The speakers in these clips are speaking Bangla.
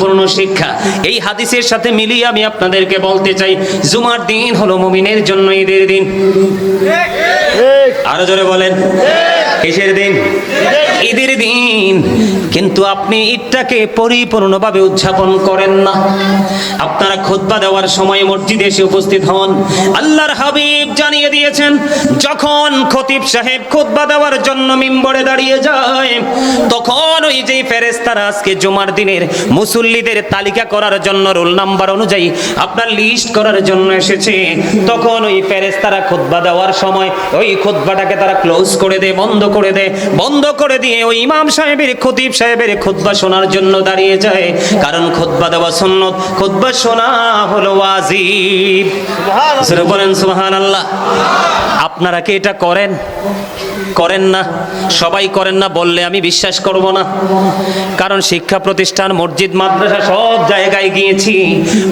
গুরুত্বপূর্ণ শিক্ষা। এই হাদিসের সাথে মিলিয়ে আমি আপনাদেরকে বলতে চাই জুমার দিন হলো মুমিনের জন্য ঈদের দিন। আরও জোরে বলেন কিসের দিন? ঈদের দিন। কিন্তু আপনি ঈদটাকে পরিপূর্ণভাবে উদযাপন করেন না। আপনারা খুতবা দেওয়ার সময় মসজিদে এসে উপস্থিত হন। আল্লাহর হাবিব জানিয়ে দিয়েছেন, যখন খতিব সাহেব খুতবা দেওয়ার জন্য মিম্বরে দাঁড়িয়ে যায়, তখন ওই যে ফেরেস্তারা আজকে জুমার দিনের মুসল্লিদের তালিকা করার জন্য রোল নাম্বার অনুযায়ী আপনার লিস্ট করার জন্য এসেছে, তখন ওই ফেরেস্তারা খুতবা দেওয়ার সময় ওই খুতবাটাকে তারা ক্লোজ করে দেয়, বন্ধ করে দেয়, বন্ধ করে দিয়ে ওই ইমাম সাহেবের খতিব সাহেবের খুতবা শোনার জন্য দাঁড়িয়ে যায়। কারণ খুতবা দেওয়া সুন্নত খুতবা শোনা হলো ওয়াজিব। বলেন সুবহানাল্লাহ। আপনারা কি এটা করেন? করেন না। সবাই করেন না বললে আমি বিশ্বাস করব না। কারণ শিক্ষা প্রতিষ্ঠান মসজিদ মাদ্রাসা সব জায়গায় গিয়েছি।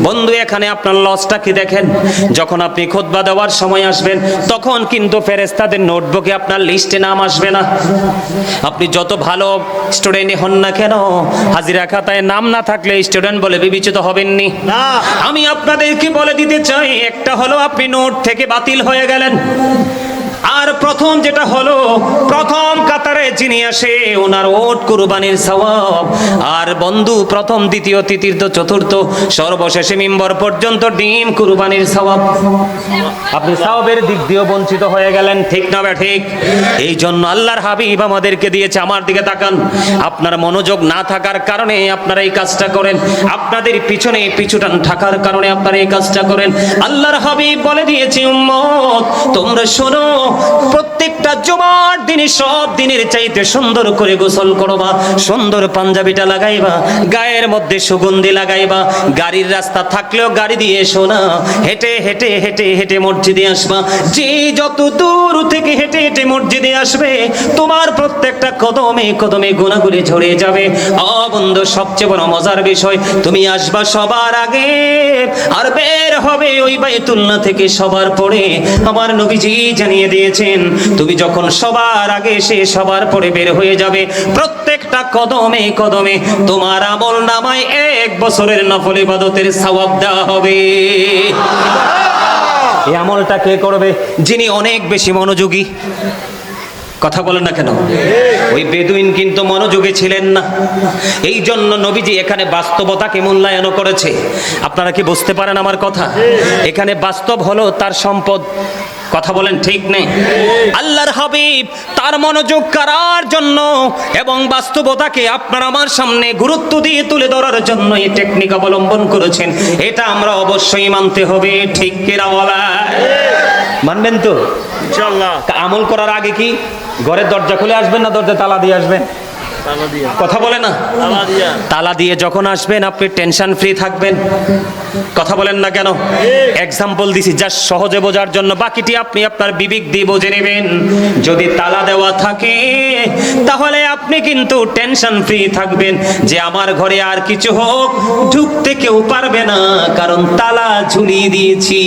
বন্ধু এখানে আপনার লসটা কি দেখেন? যখন আপনি খোদবা দেওয়ার সময় আসবেন তখন কিন্তু ফেরেস্তাদের নোটবুকে আপনার লিস্টে নাম আসবে না। আপনি যত ভালো স্টুডেন্ট হন না কেন হাজিরা খাতায় নাম না থাকলে স্টুডেন্ট বলে বিবেচিত হবেননি। আমি আপনাদেরকে বলে দিতে চাই একটা হলো আপনি নোট থেকে বাতিল হয়ে গেলেন। আর প্রথম যেটা হলো, প্রথম কাতারে যিনি আসে, ওনার ওট কুরবানির সওয়াব। আর বন্ধু, প্রথম, দ্বিতীয় তৃতীয় চতুর্থ, সর্বশেষে মিম্বর পর্যন্ত ডিম কুরবানির সওয়াব। আপনি সওয়াবের দিক দিয়েও বঞ্চিত হয়ে গেলেন, ঠিক না বে ঠিক? এই জন্য আল্লাহর হাবিব আমাদেরকে দিয়েছে, আমার দিকে তাকান। আপনার মনোযোগ না থাকার কারণে আপনারা এই কাজটা করেন। আপনাদের পিছনে পিছুটান থাকার কারণে আপনারা এই কাজটা করেন। আল্লাহর হাবিব বলে দিয়েছে, উম্মত, তোমরা শোনো প্রত্যেকটা জুমার দিনে, সব দিনের চাইতে সুন্দর করে গোসল করবা, সুন্দর পাঞ্জাবিটা লাগাইবা, গায়ের মধ্যে সুগন্ধি লাগাইবা, গাড়ির রাস্তা থাকলেও গাড়ি দিয়ে এসো না হেঁটে হেঁটে হেঁটে হেঁটে মসজিদে আসবা। যে যত দূর থেকে হেঁটে হেঁটে মসজিদে আসবে, তোমার প্রত্যেকটা কদমে কদমে গুণাগুলি ঝরে যাবে। অবন্ধ সবচেয়ে বড় মজার বিষয়, তুমি আসবা সবার আগে, আর বের হবে ওই বাইতুল্লাহ থেকে সবার পরে। আমার নবীজি জানিয়ে দিয়েছেন, তুমি যখন সবার আগে এসে সবার পরে বের হয়ে যাবে, প্রত্যেকটা কদমে কদমে তোমার আমল নামায় এক বছরের নফল ইবাদতের সওয়াব দেওয়া হবে। এই আমলটা কে করবে? যিনি অনেক বেশি মনোযোগী। কথা বলেন না কেন? ওই বেদুইন কিন্তু মনোযোগী ছিলেন না। এই জন্য নবীজি এখানে বাস্তবতাকে মূল্যায়ন করেছে। আপনারা কি বুঝতে পারেন আমার কথা? এখানে বাস্তব হলো তার সম্পদ। কথা বলেন ঠিক নেই। আল্লাহর হাবিব তার মনোযোগ করার জন্য এবং বাস্তবতাকে আপনার আমার সামনে গুরুত্ব দিয়ে তুলে ধরার জন্য এই টেকনিক অবলম্বন করেছেন। এটা আমরা অবশ্যই মানতে হবে ঠিক কিনা বলা? মানবেন তো? ইনশাআল্লাহ। আমল করার আগে কি ঘরের দরজা খুলে আসবেন না দরজা তালা দিয়ে আসবেন? কথা বলে না? তালা দিয়ে। যখন আসবেন আপনি টেনশন ফ্রি থাকবেন। কথা বলেন না কেন? এক্সাম্পল দিছি যা সহজে বোঝার জন্য। বাকিটি আপনি আপনার বিবেক দিয়ে বুঝে নেবেন। যদি তালা দেওয়া থাকে তাহলে আপনি কিন্তু টেনশন ফ্রি থাকবেন। যে আমার ঘরে আর কিছু হোক ঢুকতে কেউ পারবে না কারণ তালা ঝুলিয়ে দিয়েছি।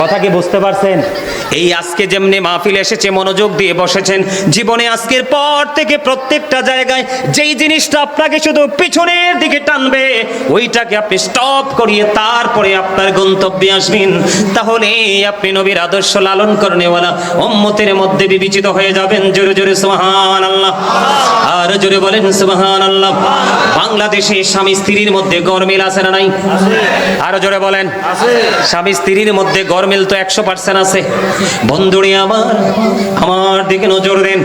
কথা কি বুঝতে পারছেন? এই আজকে যেমনি মাহফিল এসেছে মনোযোগ দিয়ে বসেছেন জীবনে আজকের পর থেকে প্রত্যেকটা জায়গায় যেই জিনিসটা আপনাকে শুধু পিছনের দিকে টানবে, ওইটাকে আপনি স্টপ করিয়ে তারপরে আপনার গন্তব্যে আসবেন। তাহলে আপনি নবীর আদর্শ লালন করনেওয়ালা উম্মতের মধ্যে বিবেচিত হয়ে যাবেন। জোরে জোরে সুবহান আল্লাহ আর জোরে বলেন সুবহান আল্লাহ বাংলাদেশে স্বামী স্ত্রীর মধ্যে গরমিল আছে না নাই? আরও জোরে বলেন। স্বামী স্ত্রীর মধ্যে গরমিল তো একশো পার্সেন্ট আছে। বন্ধুরে আমার আমার দিকে নজর দেন।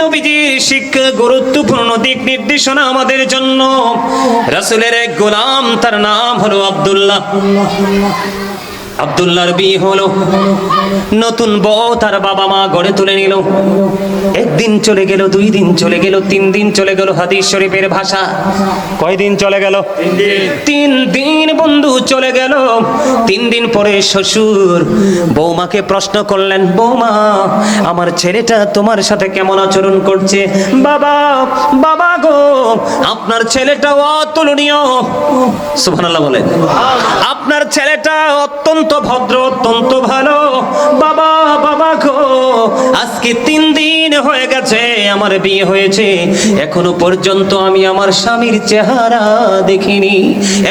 নবীজির শিক্ষা গুরুত্বপূর্ণ দিক নির্দেশনা আমাদের জন্য। রাসূলের এক গোলাম তার নাম হলো আব্দুল্লাহ। আব্দুল্লাহর বিয়ে হলো নতুন বউ তার বাবা মা গড়ে তুলে নিল। একদিন চলে গেল দুই দিন চলে গেল তিন দিন চলে গেল হাদিস শরীফের ভাষা। কয়দিন চলে গেল? তিন দিন বন্ধু চলে গেল। তিন দিন পরে শ্বশুর বৌমাকে প্রশ্ন করলেন, বৌমা, আমার ছেলেটা তোমার সাথে কেমন আচরণ করছে? বাবা বাবা গো, আপনার ছেলেটা অতুলনীয়। সুবহানাল্লাহ বলেন। আপনার ছেলেটা অত্যন্ত ভদ্র, অত্যন্ত ভালো। বাবা বাবা গো, আজকে তিন দিন হয়ে গেছে, আমার বিয়ে হয়েছে। এখনও পর্যন্ত আমি আমার স্বামীর চেহারা দেখিনি।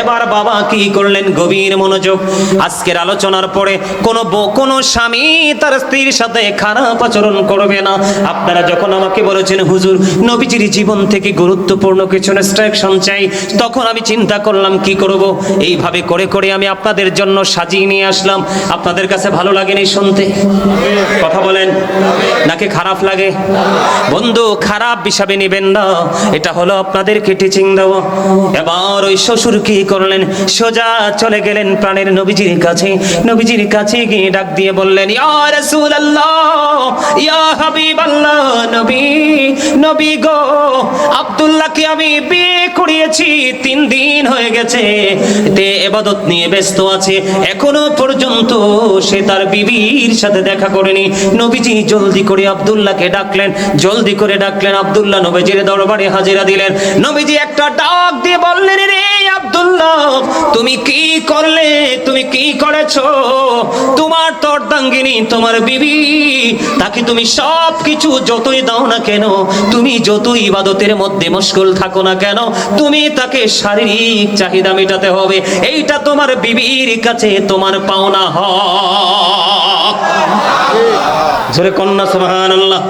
এবার বাবা কি করলেন? গভীর মনোযোগ। আজকের আলোচনার পরে কোনো কোনো স্বামী তার স্ত্রীর সাথে খারাপ আচরণ করবে না। আপনারা যখন আমাকে বলেছেন, হুজুর, নবীজির জীবন থেকে গুরুত্বপূর্ণ কিছু ইনস্ট্রাকশন চাই, তখন আমি চিন্তা করলাম, কি করব? এইভাবে করে করে আমি আপনাদের জন্য সাজিয়ে নিয়ে আসলাম। আপনাদের কাছে ভালো লাগেনি শুনতে? কথা বলেন। নাকি খারাপ লাগে? বন্ধু, খারাপ হিসাবে নেবেন না। এটা হলো আপনাদেরকে টিচিং দেওয়া। এবার ওই শ্বশুর কি করলেন? সোজা চলে গেলেন প্রাণের নবীজির কাছে। নবীজির কাছে গিয়ে ডাক দিয়ে বললেন, ইয়া রাসূলুল্লাহ, ইয়া হাবিবাল্লাহ, নবী নবী গো, আব্দুল্লাহকে আমি বিয়ে করিয়েছি, তিন দিন হয়ে গেছে তে এবাদত নিয়ে ব্যস্ত আছে, এখনও পর্যন্ত সে তার বিবির সাথে দেখা করেনি। নবীজি জলদি করে আব্দুল্লাহকে ডাকলেন, জলদি করে ডাকলেন, আব্দুল্লাহ নবীজির দরবারে হাজিরা দিলেন। নবীজি একটা ডাক দিয়ে বললেন, রে আব্দুল্লাহ, তুমি কি করলে তুমি কি করেছ? তোমার তর্দাঙ্গিনী তোমার বিবি, তাকে তুমি সব কিছু যতই দাও না কেন, তুমি যতই ইবাদতের মধ্যে মুশকুল থাকো না কেন, তুমি তাকে শারীরিক চাহিদা মেটাতে হবে। এইটা তোমার বিবির কাছে তোমার পাওনা হক। জোরে কন্যা সুবহান আল্লাহ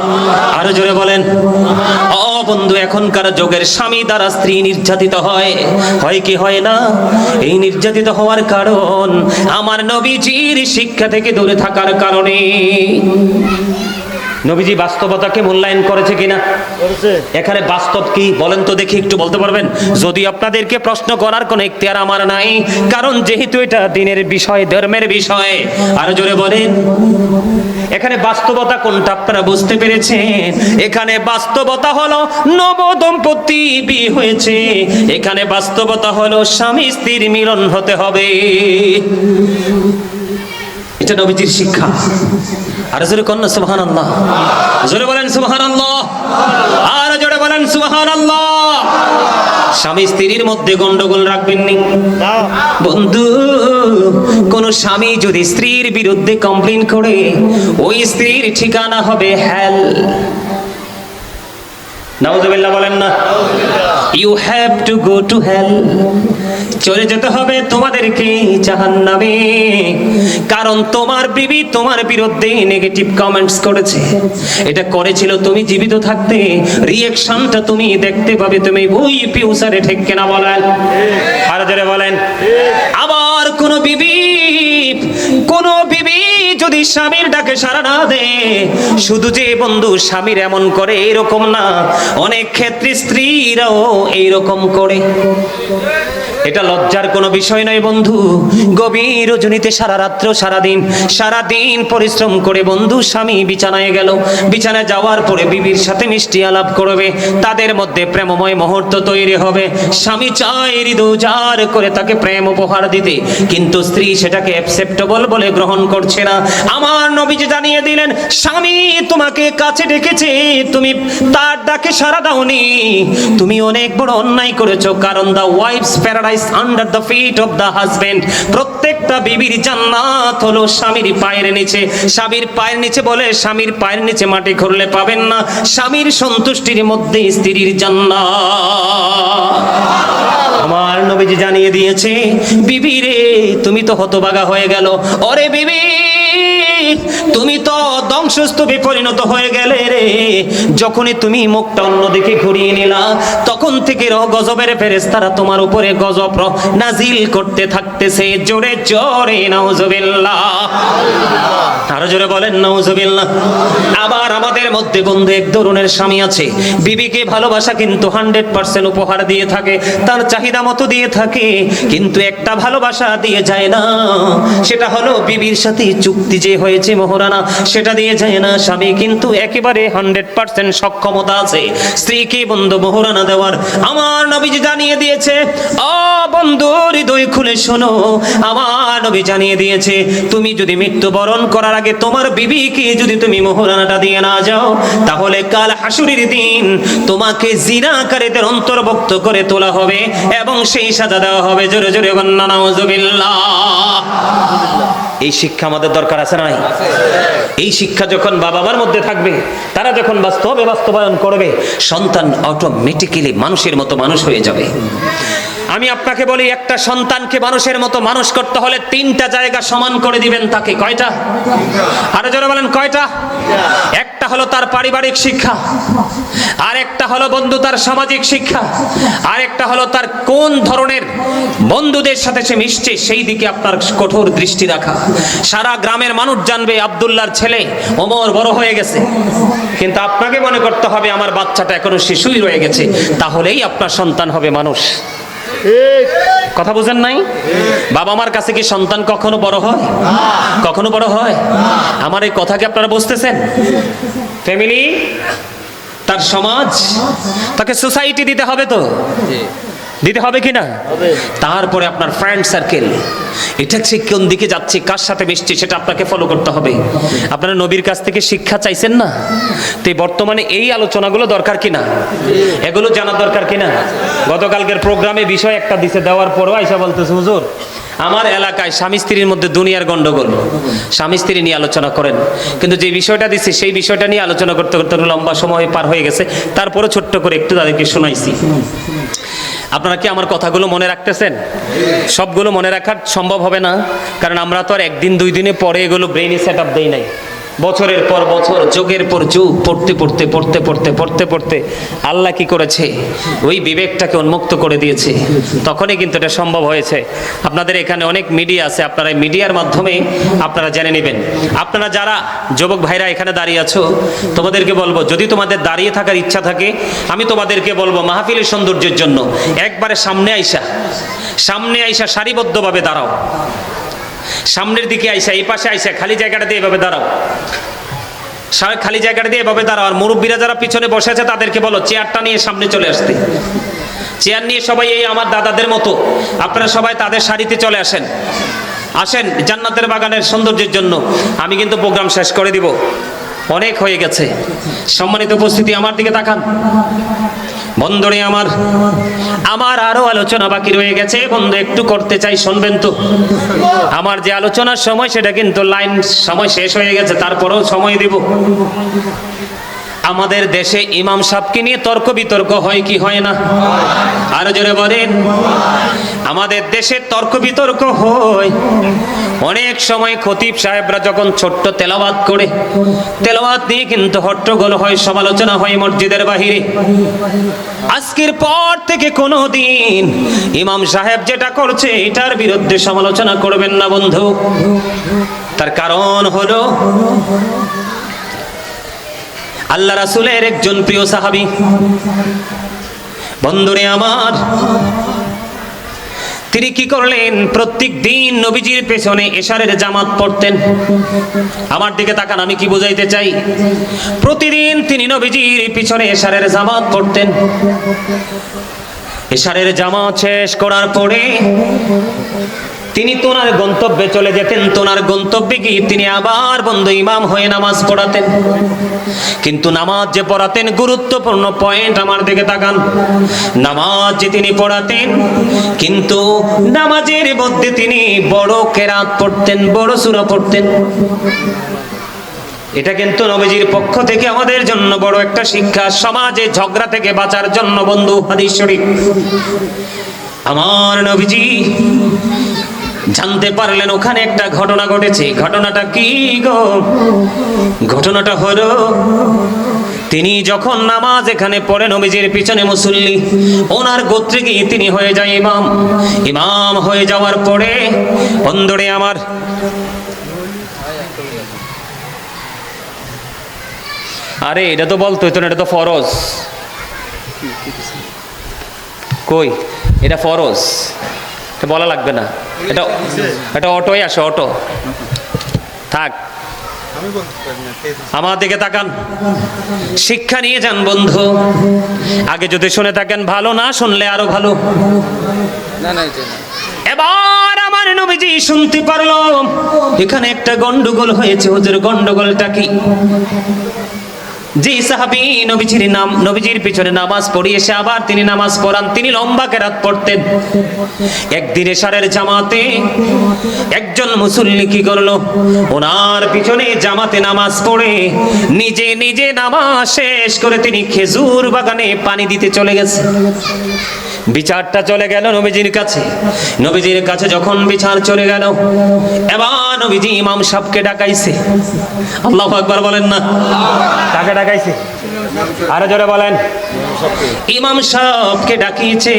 আরও জোরে বলেন। ও বন্ধু, এখনকার যুগের স্বামী দ্বারা স্ত্রী নির্যাতিত হয়। হয় কি হয় না? এই নির্যাতিত হওয়ার কারণ আমার নবীজির শিক্ষা থেকে দূরে থাকার কারণে। নবীজি বাস্তবতাকে মূল্যায়ন করেছে কিনা? এখানে বাস্তব কি বলেন তো দেখি একটু বলতে পারবেন? যদি আপনাদেরকে প্রশ্ন করার কোনো ইখতিয়ার আমার নাই কারণ যেহেতু এটা দিনের বিষয় ধর্মের বিষয় আরও জোরে বলেন। এখানে বাস্তবতা কোনটা আপনারা বুঝতে পেরেছেন? এখানে বাস্তবতা হলো নব দম্পতি বিয়ে হয়েছে। এখানে বাস্তবতা হলো স্বামী স্ত্রীর মিলন হতে হবে। এটা নবীজির শিক্ষা। আর জোরে কন্যা সুবহান আল্লাহ জোরে বলেন সুবহান আল্লাহ আর জোরে বলেন সুবহান আল্লাহ স্বামী স্ত্রীর মধ্যে গন্ডগোল রাখবেননি? না বন্ধু, কোন স্বামী যদি স্ত্রীর বিরুদ্ধে কমপ্লেন করে, ওই স্ত্রীর ঠিকানা হবে হেল নাউজুবিল্লাহ বলেন না। You have to go to hell চলে যেতে হবে তোমাদেরকে জাহান্নামে। কারণ তোমার বিবি তোমার বিরুদ্ধে নেগেটিভ কমেন্টস করেছে। এটা করেছিল তুমি জীবিত থাকতে। রিয়েকশনটা তুমি দেখতে পাবে, তুমি ওই ফিউচারে ঠিক কেনা বলেন। আর বলেন। আবার কোন বিবি কোন বিবি যদি স্বামীর ডাকে সারা না দে শুধু যে বন্ধু স্বামীর এমন করে এরকম না, অনেক ক্ষেত্রে স্ত্রীরাও এইরকম করে। এটা লজ্জার কোনো বিষয় নয় বন্ধু। গভীর রজনীতে সারা রাত্র সারা দিন সারা দিন পরিশ্রম করে বন্ধু, স্বামী বিছানায় গেল। বিছানায় যাওয়ার পরে বিবির সাথে মিষ্টি আলাপ করবে। তাদের মধ্যে প্রেমময় মুহূর্ত তৈরি হবে। স্বামী চায় হৃদয় করে তাকে প্রেম উপহার দিতে। কিন্তু স্ত্রী সেটাকে অ্যাকসেপ্টেবল বলে গ্রহণ করছে না। আমার নবীজি জানিয়ে দিলেন, স্বামী তোমাকে কাছে ডেকেছে। তুমি তার ডাকে সারা দাওনি। তুমি অনেক বড় অন্যায় করেছ। কারণ the wife's paradise under the feet of the husband. প্রত্যেকটা বিবির জান্নাত হলো স্বামীর পায়ের নিচে। স্বামীর পায়ের নিচে বলে, স্বামীর পায়ের নিচে মাটি খুঁড়লে পাবেন না। স্বামীর সন্তুষ্টির মধ্যে স্ত্রীর জান্নাত। আমার নবীজি জানিয়ে দিয়েছে, বিবি রে, তুমি তো হতবাগা হয়ে গেল। ওরে বিবি! তুমি তো ধ্বংসস্তূপে পরিণত হয়ে গেলে রে। যখনই তুমি মুখটা অন্যদিকে ঘুরিয়ে নিলা, তখন থেকে র গজবের ফেরেস্তারা তোমার উপরে গজব নাজিল করতে থাকতেছে। জোরে জোরে, নাউজুবিল্লাহ। আরও জোরে বলেন, নাউজুবিল্লাহ। আবার আমাদের মধ্যে বন্ধু এক ধরনের স্বামী আছে। বিবিকে ভালোবাসা কিন্তু হান্ড্রেড পার্সেন্ট উপহার দিয়ে থাকে, তার চাহিদা মতো দিয়ে থাকে, কিন্তু একটা ভালোবাসা দিয়ে যায় না। সেটা হলো বিবির সাথে চুক্তি যে হয়েছে সেটা দিয়ে যায় না। স্বামী কিন্তু একেবারে হান্ড্রেড পার্সেন্ট সক্ষমতা আছে। স্ত্রীকে বন্ধু মোহরানা দেওয়ার আমার নবীজি জানিয়ে দিয়েছে অ বন্ধু, হৃদয় খুলে শোনো। আমার নবী জানিয়ে দিয়েছে, তুমি যদি মৃত্যুবরণ করার আগে তোমার বিবিকে যদি তুমি মোহরানাটা দিয়ে না যাও, তাহলে কাল হাসুরির দিন তোমাকে জিনাকারীদের অন্তর্ভুক্ত করে তোলা হবে এবং সেই সাজা দেওয়া হবে। জোরে জোরে গন্না এই শিক্ষা আমাদের দরকার আছে নাই? এই শিক্ষা যখন বাবা মার মধ্যে থাকবে, তারা যখন বাস্তবে বাস্তবায়ন করবে, সন্তান অটোমেটিক্যালি মানুষের মতো মানুষ হয়ে যাবে। আমি আপনাকে বলি, একটা সন্তানকে মানুষের মতো মানুষ করতে হলে তিনটা জায়গা সমান করে দিবেন তাকে। কয়টা? আরও জোরে বলেন, কয়টা? একটা হলো তার পারিবারিক শিক্ষা আর একটা হলো বন্ধু তার সামাজিক শিক্ষা আর একটা হলো তার কোন ধরনের বন্ধুদের সাথে সে মিশছে, সেই দিকে আপনার কঠোর দৃষ্টি রাখা। সারা গ্রামের মানুষ জানবে আবদুল্লার ছেলে ওমর বড় হয়ে গেছে। কিন্তু আপনাকে মনে করতে হবে, আমার বাচ্চাটা এখনও শিশুই রয়ে গেছে। তাহলেই আপনার সন্তান হবে মানুষ। কথা বুঝেন নাই? বাবা মার কাছে কি সন্তান কখনো বড় হয়? কখনো বড় হয়? আমার এই কথা কি আপনারা বুঝতেছেন? ফ্যামিলি তার সমাজ তাকে সোসাইটি দিতে হবে তো। দিতে হবে কি না তারপরে আপনার ফ্রেন্ড সার্কেল এটা ঠিক কোন দিকে যাচ্ছে কার সাথে মিশছে সেটা আপনাকে ফলো করতে হবে। আপনারা নবীর কাছ থেকে শিক্ষা চাইছেন না? তো বর্তমানে এই আলোচনাগুলো দরকার কিনা? এগুলো জানার দরকার কিনা? গতকালকের প্রোগ্রামে বিষয় একটা দিছে দেওয়ার পরও আইসা বলতেছে হুজুর আমার এলাকায় স্বামী স্ত্রীর মধ্যে দুনিয়ার গন্ডগোল। স্বামী স্ত্রী নিয়ে আলোচনা করেন। কিন্তু যে বিষয়টা দিচ্ছে সেই বিষয়টা নিয়ে আলোচনা করতে করতে লম্বা সময় পার হয়ে গেছে। তারপরে ছোট্ট করে একটু তাদেরকে শোনাইছি। আপনারা কি আমার কথাগুলো মনে রাখতেছেন? সবগুলো মনে রাখার সম্ভব হবে না, কারণ আমরা তো আর একদিন দুই দিনে পরে এগুলো ব্রেইনে সেট আপ দেই নাই। বছরের পর বছর, যুগের পর যুগ, পড়তে পড়তে পড়তে পড়তে পড়তে পড়তে আল্লাহ কি করেছে? ওই বিবেকটাকে উন্মুক্ত করে দিয়েছে। তখনই কিন্তু এটা সম্ভব হয়েছে। আপনাদের এখানে অনেক মিডিয়া আছে, আপনারা এই মিডিয়ার মাধ্যমে আপনারা জেনে নেবেন। আপনারা যারা যুবক ভাইরা এখানে দাঁড়িয়ে আছো, তোমাদেরকে বলব, যদি তোমাদের দাঁড়িয়ে থাকার ইচ্ছা থাকে, আমি তোমাদেরকে বলব, মাহফিলের সৌন্দর্যের জন্য একবারে সামনে আইসা সামনে আইসা সারিবদ্ধভাবে দাঁড়াও। সামনের দিকে আইসা, এই পাশে আইসা, খালি জায়গাটা দিয়ে এভাবে দাঁড়াও। খালি জায়গাটা দিয়ে এভাবে দাঁড়াও, আর মুরব্বীরা যারা পিছনে বসে আছে তাদেরকে বলো, চেয়ারটা নিয়ে সামনে চলে আসতে। চেয়ার নিয়ে সবাই এই আমার দাদাদের মতো, আপনারা সবাই তাদের শাড়িতে চলে আসেন। আসেন জান্নাতের বাগানের সৌন্দর্যের জন্য। আমি কিন্তু প্রোগ্রাম শেষ করে দিব। অনেক হয়ে গেছে। সম্মানিত উপস্থিতি আমার দিকে তাকান। বন্ধুরে আমার আমার আরও আলোচনা বাকি রয়ে গেছে। বন্ধু, একটু করতে চাই, শুনবেন তো। আমার যে আলোচনার সময়, সেটা কিন্তু লাইন সময় শেষ হয়ে গেছে, তারপরেও সময় দেব। আমাদের দেশে ইমাম সাহেবকে নিয়ে তর্ক বিতর্ক হয় কি হয় না? আরও জোরে বলেন। আমাদের দেশে তর্ক বিতর্ক হয়। অনেক সময় খতিব সাহেবরা যখন ছোট্ট তেলাওয়াত করে, তেলাওয়াত নিয়ে কিন্তু হট্টগোল হয়, সমালোচনা হয় মসজিদের বাহিরে। আজকের পর থেকে কোনো দিন ইমাম সাহেব যেটা করছে, এটার বিরুদ্ধে সমালোচনা করবেন না বন্ধু। তার কারণ হলো আল্লাহ রাসুলের একজন প্রিয় সাহাবি। বন্ধুরে আমার, তিনি কি করলেন? প্রত্যেক দিন নবীজির পেছনে এশারের জামাত পড়তেন। আমার দিকে তাকান, আমি কি বুঝাইতে চাই? প্রতিদিন তিনি নবীজির পিছনে এশারের জামাত পড়তেন। এশারের জামাত শেষ করার পরে তিনি তোনার গন্তব্যে চলে যেতেন। তোনার গন্তব্যে গিয়ে তিনি আবার বন্ধু ইমাম হয়ে নামাজ পড়াতেন। কিন্তু নামাজ যে পড়াতেন, গুরুত্বপূর্ণ পয়েন্ট আমার দিকে তাকান। নামাজ যে তিনি পড়াতেন, কিন্তু নামাজের মধ্যে তিনি বড় কেরাত পড়তেন, বড় সুরা পড়তেন। এটা কিন্তু নবীজির পক্ষ থেকে আমাদের জন্য বড় একটা শিক্ষা। সমাজে ঝগড়া থেকে বাঁচার জন্য বন্ধু হাদিস শরীফ। আমার নবীজি জানতে পারলেন ওখানে একটা ঘটনা ঘটেছে। ঘটনাটা কি গো? ঘটনাটা হলো, তিনি যখন নামাজ এখানে পড়েন নবীজির পিছনে মুসল্লি, ওনার গোত্রে গিয়ে তিনি হয়ে যায় ইমাম। ইমাম হয়ে যাওয়ার পরে বন্ধুরে আমার আরে, এটা তো বলতো তো, এটা তো ফরজ। কই? এটা ফরজ। বলা লাগবে না। এটা এটা অটোই আসে অটো। থাক। আমার দিকে তাকান। শিক্ষা নিয়ে যান বন্ধু। আগে যদি শুনে থাকেন ভালো না শুনলে আরও ভালো। এবার আমার নবীজি শুনতে পারল। এখানে একটা গন্ডগোল হয়েছে। ওদের গন্ডগোলটা কি? যে সাহাবি, নবীজির নাম, নবীজির পিছনে নামাজ পড়িয়ে এসে আবার তিনি নামাজ পড়ান, তিনি লম্বা কেরাত পড়তেন। একদিন এশারের জামাতে একজন মুসল্লি কি করল? ওনার পিছনে জামাতে নামাজ পড়ে, নিজে নিজে নামাজ শেষ করে তিনি খেজুর বাগানে পানি দিতে চলে গেছে। বিচারটা চলে গেল নবীজির কাছে। নবীজির কাছে যখন বিচার চলে গেল, এবার নবীজি ইমাম সাহেবকে ডাকাইছে। আল্লাহ আকবার বলেন না। ডাকাইছে আরও জোরে বলেন। ইমাম সাহেবকে ডাকিয়েছে।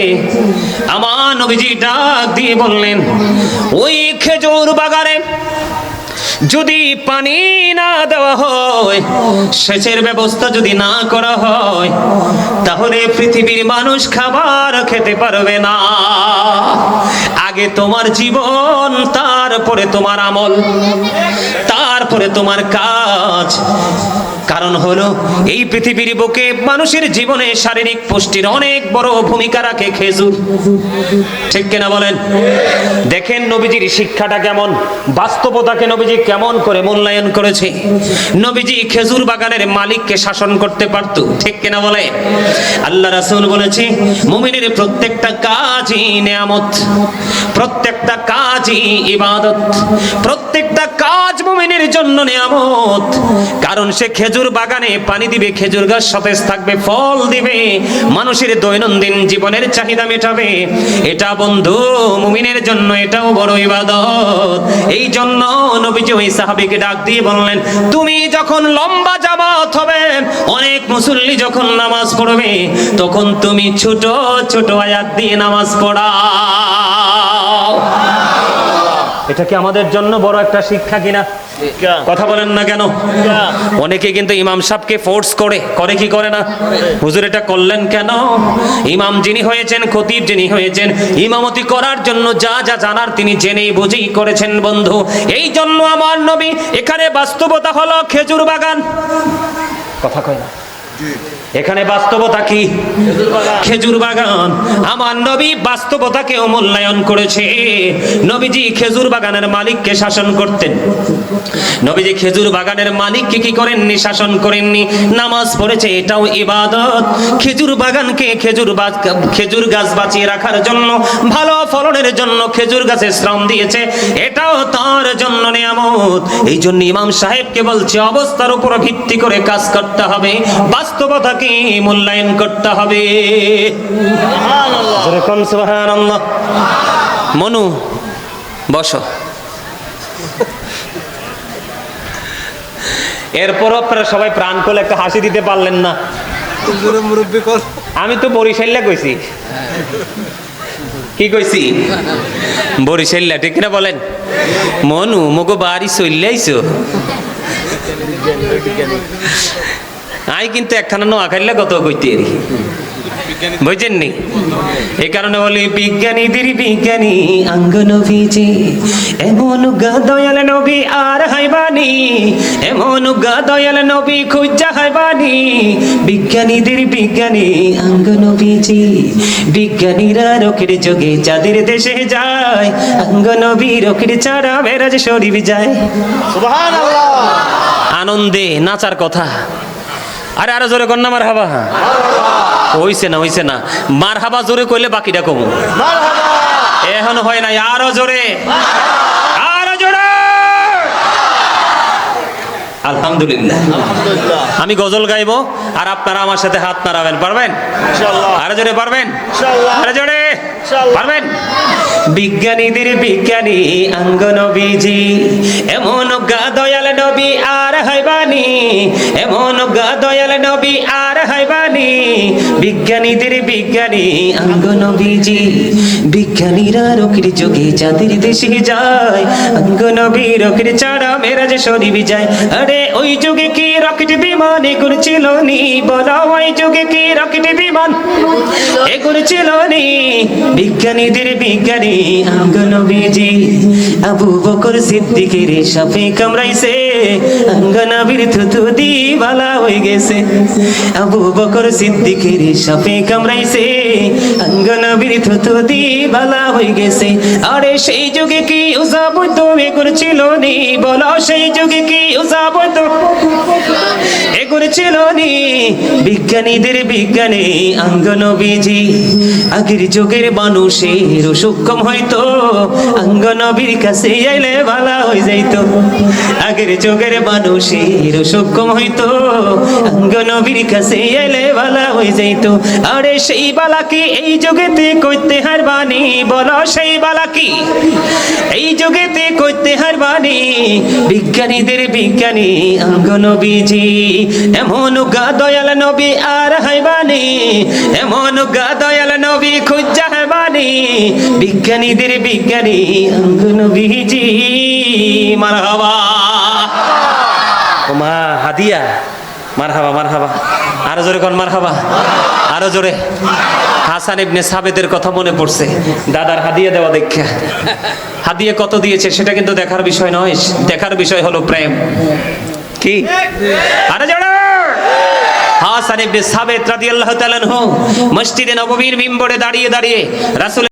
আমার নবীজি ডাক দিয়ে বললেন, ওই খেজুর বাগানে যদি পানি না দেওয়া হয়, সেচের ব্যবস্থা যদি না করা হয়, তাহলে পৃথিবীর মানুষ খাবার খেতে পারবে না। আগে তোমার জীবন, তারপরে তোমার আমল, তারপরে তোমার কাজ কারণ হলো, এই পৃথিবীর বুকে মানুষের জীবনে শারীরিক পুষ্টির অনেক বড় ভূমিকা রাখে খেজুর। ঠিক কিনা বলেন? দেখেন নবীজির শিক্ষাটা কেমন, বাস্তবতাকে নবীজি কেমন করে মূল্যায়ন করেছে। নবীজি খেজুর বাগানের মালিককে শাসন করতে পারত, ঠিক কিনা বলে? আল্লাহ রাসূল বলেছে, মুমিনের প্রত্যেকটা কাজই নেয়ামত, প্রত্যেকটা কাজই ইবাদত, প্রত্যেকটা কাজ মুমিনের জন্য নেয়ামত। কারণ সে খেজুর বাগানে পানি দিবে, খেজুর গাছ সতেজ থাকবে, ফল দিবে, মানুষের দৈনন্দিন জীবনের চাহিদা মেটাবে। এটা বন্ধু, মুমিনের জন্য এটাও বড় ইবাদত। এই জন্য নবীজি ওই সাহাবীকে ডাক দিয়ে বললেন, তুমি যখন লম্বা জামাত হবে, অনেক মুসল্লি যখন নামাজ পড়বে, তখন তুমি ছোট ছোট আয়াত দিয়ে নামাজ পড়াও। এটা কি আমাদের জন্য বড় একটা শিক্ষা কিনা? কথা বলেন না কেন? অনেকে কিন্তু ইমাম সাহেবকে ফোর্স করে। করে কি করে না? হুজুর এটা করলেন কেন? ইমাম যিনি হয়েছেন খতিব যিনি হয়েছেন ইমামতি করার জন্য যা যা জানার তিনি জেনেই বুঝেই করেছেন বন্ধু। এই জন্য আমার নবী এখানে বাস্তবতা হলো খেজুর বাগান। কথা কয় না। এখানে বাস্তবতা কি? খেজুর বাগান। আমার নবী বাস্তবতাকেও মূল্যায়ন করেছে। নবীজি খেজুর বাগানের মালিককে শাসন করতেন। নবীজি খেজুর বাগানের মালিককে কি করেননি? শাসন করেননি। নামাজ পড়েছে এটাও ইবাদত। খেজুর বাগানকে খেজুর খেজুর গাছ বাঁচিয়ে রাখার জন্য ভালো ফলনের জন্য খেজুর গাছে শ্রম দিয়েছে। এটাও তার জন্য নিয়ামত। এই জন্য ইমাম সাহেবকে বলছে অবস্থার উপর ভিত্তি করে কাজ করতে হবে। বাস্তবতাকে মূল্যায়ন করতে হবে। মনু বসো। এরপর আপনারা সবাই প্রাণ করলে একটা হাসি দিতে পারলেন না। আমি তো বরিশাল্লা কইছি। কি কইছি? বরিশাল্লা ঠিক না বলেন? মনু মগো বাড়ি চললাইছো আই কিন্তু একখানা নোয়াখাইলে কত কইতে এরি। বুঝছেন নি এই কারণে বলি বিজ্ঞানীদের বিজ্ঞানী আঙ্গ নবীজি এমন গা দয়াল নবী আর হাইবানি এমন গা দয়াল নবী খুঁজা হাইবানি। বিজ্ঞানীদের বিজ্ঞানী আঙ্গ নবীজি বিজ্ঞানীরা রকের যোগে যাদের দেশে যায় আঙ্গ নবী রকের চারা মেরাজ শরীফ যায়। আনন্দে নাচার কথা। আরে আরও জোরে কন্যা মার হাবা হইছে না হইছে না। মার হাবা জোরে কইলে বাকিটা কমু। এখন হয় না আরও জোরে। আরও জোরে। আলহামদুলিল্লাহ। আমি গজল গাইবো আর আপনারা আমার সাথে হাত নাড়াবেন পারবেন? আরও জোরে পারবেন? আরও জোরে পারবেন? বিজ্ঞানীদের বিজ্ঞানী আঙ্গ নবীজি এমন গা দয়াল নবী আর হাইবানি এমন গা দয়াল নবী আর হাইবানি। বিজ্ঞানীদের বিজ্ঞানী আঙ্গ নবীজি। বিজ্ঞানীরা রকির যোগে যাদের দেশে যায়। আঙ্গ নবী রকির চারা মেরাজ শরীফ যায়। আরে ওই যুগে কি রকেট বিমান, এগুলো ছিল নি? বলো ওই যুগে কি রকেট বিমান? এগুলো ছিল নি? বিজ্ঞানীদের বিজ্ঞানী আঙ্গ নবীজি আবু বকর সিদ্দিকের সাপে কামড়াইছে। অঙ্গনবীর থুতু দি বালা হয়ে গেছে। আবু বকর সিদ্দিকের সাপে কামড়াইছে। আঙ্গ নবীর থুতু দি বালা হয়ে গেছে। আরে সেই যুগে কি উজাব তুমি করছিল নি? বলো সেই যুগে কি উজাব তো এ করেছিল নি বিজ্ঞানীদের বিজ্ঞানে আঙ্গনবীজি আগের যুগের মানুষের সূক্ষ্ম হয়তো আঙ্গনবীর কাছে আইলে ভালা হয়ে যাইতো। আগের যুগের মানুষের সূক্ষ্ম হয়তো আঙ্গনবীর কাছে আইলে ভালা হয়ে যাইতো। আরে সেই বালাকি এই যুগেতে কইতে হারবানি বলো সেই বালাকি। এই যুগেতে কইতে হারবানি বিজ্ঞানীদের বিজ্ঞানী অঙ্গনবীজি এমন গা দয়াল নবী আর হাইবানি এমন গা দয়াল নবী খুঁজা হাইবানি বিজ্ঞানীদের বিজ্ঞানী অঙ্গনবীজি মারহাবা। মা হাদিয়া। মারহাবা মারহাবা। আরও জোরে কন মার খাবা আরও জোরে। হাসান ইবনে সাবেদের কথা মনে পড়ছে। দাদার হাদিয়া দেওয়া দেখে হাদিয়া কত দিয়েছে সেটা কিন্তু দেখার বিষয় নয়। দেখার বিষয় হলো প্রেম। কি? আরও জোরে। হাসান ইবনে সাবেদ রাদিয়াল্লাহু তাআলা মসজিদে নববীর মিম্বরে দাঁড়িয়ে দাঁড়িয়ে রাসূল